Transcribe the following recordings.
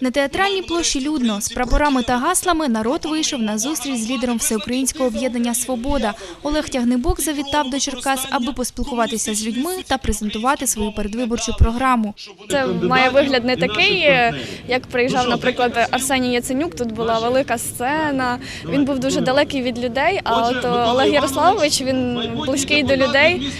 На театральній площі людно з прапорами та гаслами народ вийшов на зустріч з лідером всеукраїнського об'єднання Свобода. Олег Тягнебок завітав до Черкас, аби поспілкуватися з людьми та презентувати свою передвиборчу програму. Це має вигляд не такий, як приїжджав, наприклад, Арсеній Яценюк. Тут була велика сцена. Він був дуже далекий від людей. А от Олег Ярославович він близький до людей.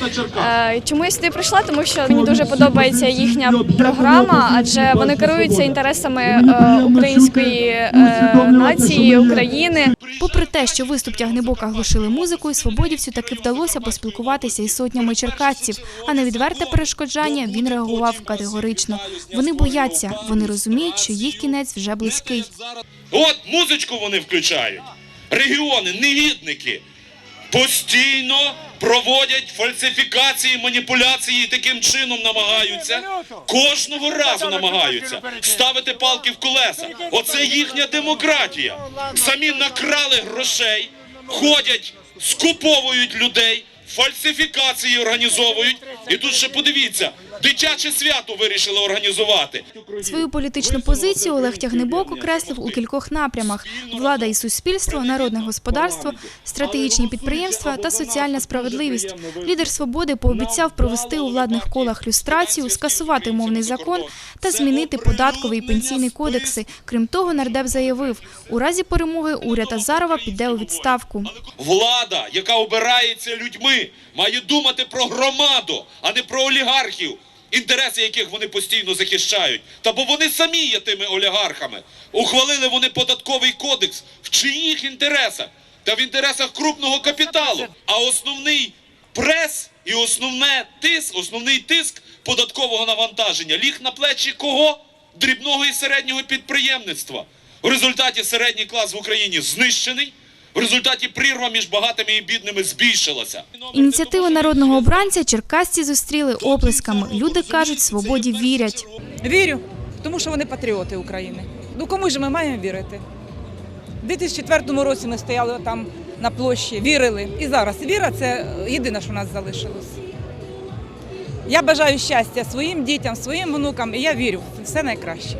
Е, Чому я сюди прийшла? Тому що мені дуже подобається їхня програма, адже вони керуються інтересами е, української е, нації, України. Попри те, що виступ Тягнебока глушили музикою, свободівцю таки вдалося поспілкуватися із сотнями черкасців. А на відверте перешкоджання він реагував категорично. Вони бояться, вони розуміють, що їх кінець вже близький. От музичку вони включають. Регіони, негідники постійно проводять фальсифікації, маніпуляції і таким чином намагаються кожного разу намагаються ставити палки в колеса. Оце їхня демократія. Самі накрали грошей, ходять, скуповують людей. Фальсифікації організовують, і тут ще подивіться, дитяче свято вирішили організувати. Свою політичну позицію Олег Тягнебок окреслив у кількох напрямах: влада і суспільство, народне господарство, стратегічні підприємства та соціальна справедливість. Лідер свободи пообіцяв провести у владних колах люстрацію, скасувати мовний закон та змінити податковий і пенсійний кодекси. Крім того, нардеп заявив, у разі перемоги уряд Азарова піде у відставку. Влада, яка обирається людьми, має думати про громаду, а не про олігархів, інтереси яких вони постійно захищають. Та бо вони самі є тими олігархами. Ухвалили вони податковий кодекс в чиїх інтересах? Та в інтересах крупного капіталу. А основний прес і основне тиск, основний тиск податкового навантаження ліг на плечі кого? Дрібного і середнього підприємництва. В результаті середній клас в Україні знищений. В результаті прірва між багатими і бідними збільшилася. Ініціативу народного обранця черкасці зустріли оплесками. Люди кажуть, свободі вірять. Вірю, тому що вони патріоти України. Ну кому ж ми маємо вірити? У 2004 році ми стояли там на площі, вірили. І зараз віра це єдине, що в нас залишилось. Я бажаю щастя своїм дітям, своїм внукам, і я вірю все найкраще.